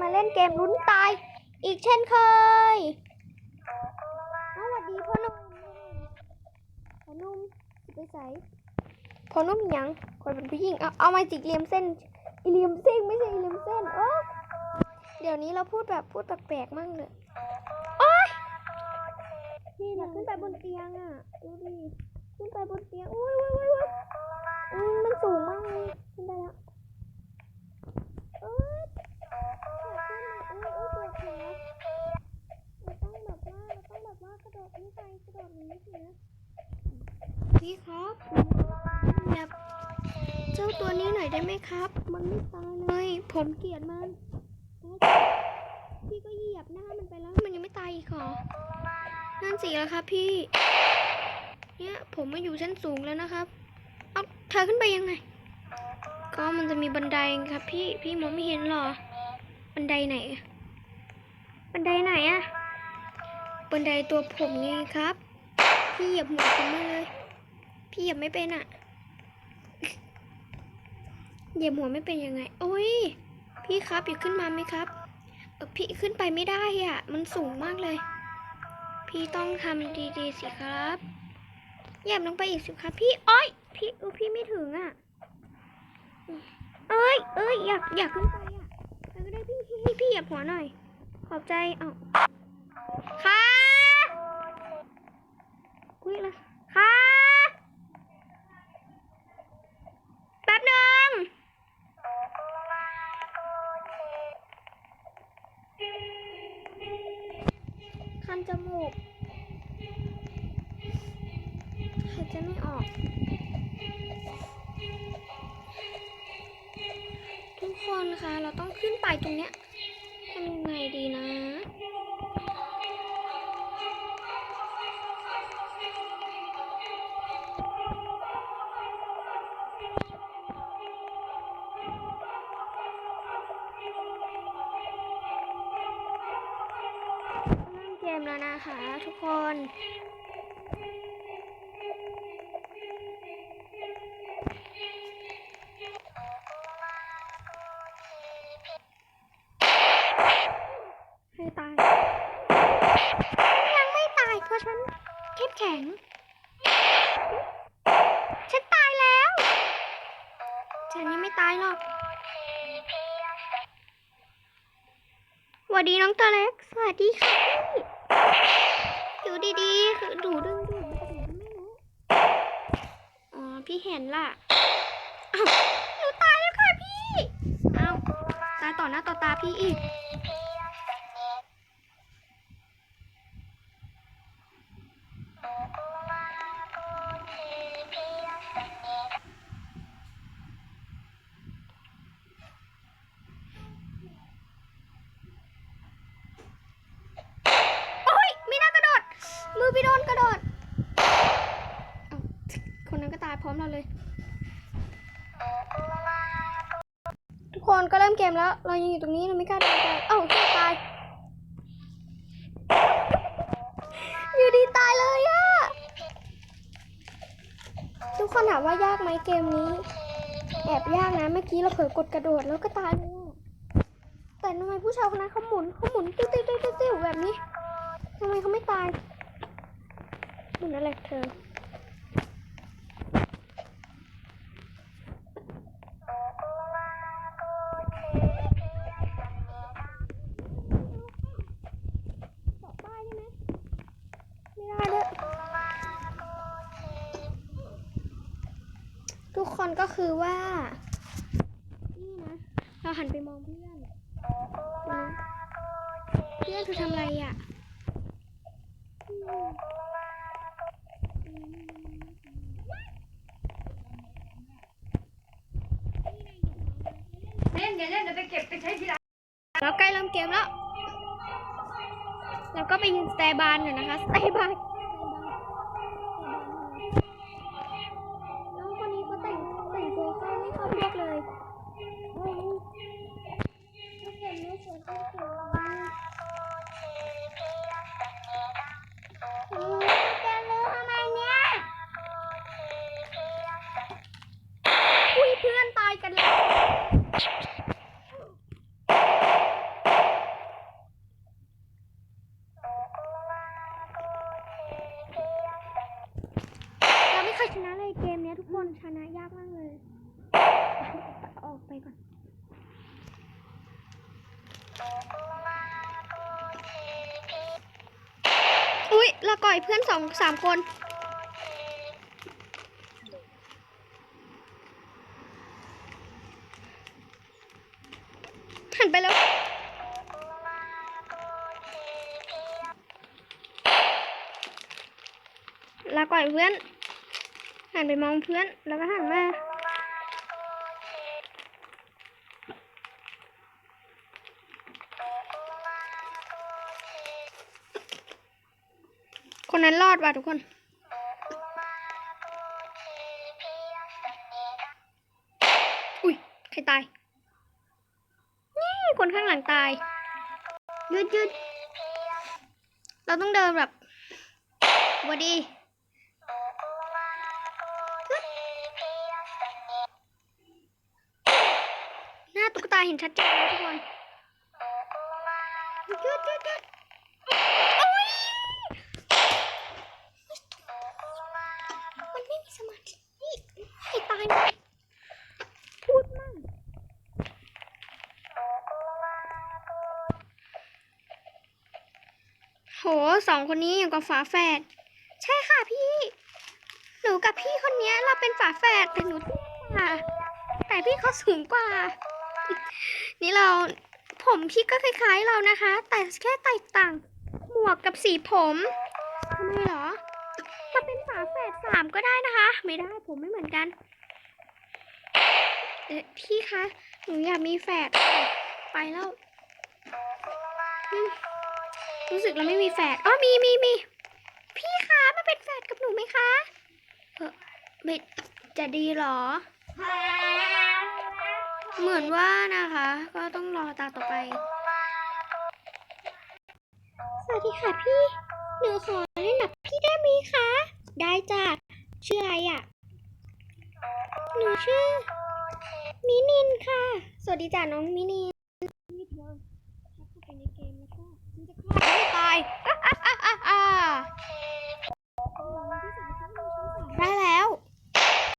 มาเล่นเกมลุ้นตาย อีกเช่นเคย สวัสดีพ่อหนุ่มพ่อนุ่มจะไปใส่พ่อนุ่มยังคนเป็นผู้หญิงเอาเอาไมาจิกเหลี่ยมเส้นอีเหลี่ยมเส้นไม่ใช่อีเหลี่ยมเส้นเออเดี๋ยวนี้เราพูดแบบพูดแปลกๆมั่งเลยโอ๊ยพี่อยากขึ้นไปบนเตียงอะดูดิขึ้นไปบนเตียงอุ้ยอุ้ยอุ้ยอุ้ยอืมมันสูงมากเลยขึ้นได้แล้ว ตัวนี้หน่อยได้ไหมครับ มันไม่ตายเลยผมเกลียดมันพี่ก็เหยียบหน้ามันไปแล้วมันยังไม่ตายอีกเหรอนั่นสิแล้วครับพี่ เนี่ยผมมาอยู่ชั้นสูงแล้วนะครับ เอาเธอขึ้นไปยังไง ก็มันจะมีบันไดครับ พี่พี่มองไม่เห็นหรอ บันไดไหน บันไดไหนอะบันไดตัวผมไงครับ พี่เหยียบหัวผมเลย พี่เหยียบไม่เป็นอะ เหยียบหัวไม่เป็นยังไง โอ้ย พี่ครับอยู่ขึ้นมาไหมครับเออพี่ขึ้นไปไม่ได้อะมันสูงมากเลย พี่ต้องทำดีๆสิครับเหยียบลงไปอีกสิครับ พี่อ้อย พี่เออพี่ไม่ถึงอะเอ้ยเอ้ยอยากอยากขึ้นไปอะไปก็ได้พี่พี่พี่พี่เหยียบหัวหน่อย ขอบใจเอ้าค่ะคุยละค่ะแป๊บหนึ่งคัน จมูกหายใจไม่ออก ทุกคนคะเราต้องขึ้นไปตรงเนี้ยทำยังไงดีนะ มแล้วนะคะทุกคนให้ตาย ยังไม่ตายเพราะฉันเข้มแข็ง ฉันตายแล้ว ฉันยังไม่ตายหรอกสวัสดีน้องตัวเล็ก สวัสดีค่ะ อยู่ดีๆคือดูดึงดูมาจากไหนก็ไม่รู้อ๋อพี่เห็นล่ะหนูตายแล้วค่ะพี่ เอาตายต่อหน้าต่อตาพี่อีกายพร้อมเราเลย ทุกคนก็เริ่มเกมแล้ว เรายังอยู่ตรงนี้เราไม่กล้าเดินไปเอ้าตาย อยู่ดีตายเลยอะทุกคนถามว่ายากไหมเกมนี้ แอบยากนะเมื่อกี้เราเผลอกดกระโดดแล้วก็ตายเลยแต่ทำไมผู้ชายคนนั้นเขาหมุนเขาหมุนติ้วติ้วติ้วติ้วติ้วแบบนี้ทำไมเขาไม่ตายหมุนอะไรเธอ บอกป้ายได้ไหมไม่ได้ด้วย ทุกคนก็คือว่า นี่นะ เราหันไปมองเพื่อนนะเพื่อนเธอทำอะไรอะอืมเล่นอย่าเล่นเดี๋ยวไปเก็บไปใช้ทีหลังเราใกล้เริ่มเกมแล้ว เราก็ไปยืนสแตย์บานหน่อยนะคะสแตย์บาน ละก่อยเพื่อนสองสามคน หันไปแล้วลาก่อยเพื่อน หันไปมองเพื่อนแล้วก็หันมา คนนั้นรอดว่ะทุกคน อุ้ย ใครตาย นี่คนข้างหลังตายยืดยืดเราต้องเดินแบบวัดดีหน้าตุ๊กตาเห็นชัดเจนทุกคนยืดยืดยืด สมาธิให้ตายหมดพูดมากโหสองคนนี้อย่างกับฝาแฝด ใช่ค่ะพี่ หนูกับพี่คนนี้เราเป็นฝาแฝดแต่หนูตี้กว่าแต่พี่เขาสูงกว่า นี่เราผมพี่ก็คล้ายๆเรานะคะ แต่แค่แตกต่าง หมวกกับสีผมทำไมเหรอ ดสามก็ได้นะคะ ไม่ได้ผมไม่เหมือนกันเอ๊ะพี่คะหนูอยากมีแฝดไปแล้วรู้สึกเราไม่มีแฝดอ๋อมีมีมีพี่คะมาเป็นแฝดกับหนูไหมคะเออไม่จะดีเหรอ เหมือนว่านะคะ ก็ต้องรอตาต่อไป สวัสดีค่ะพี่ หนูขอเล่นกับพี่ได้ไหมคะ ได้จ้ะชื่ออะไรอะ หนูชื่อ มินินค่ะ สวัสดีจ้ะน้องมินินนี่เธอเข้าไปในเกมแล้วก็ฉันจะฆ่าให้ตาย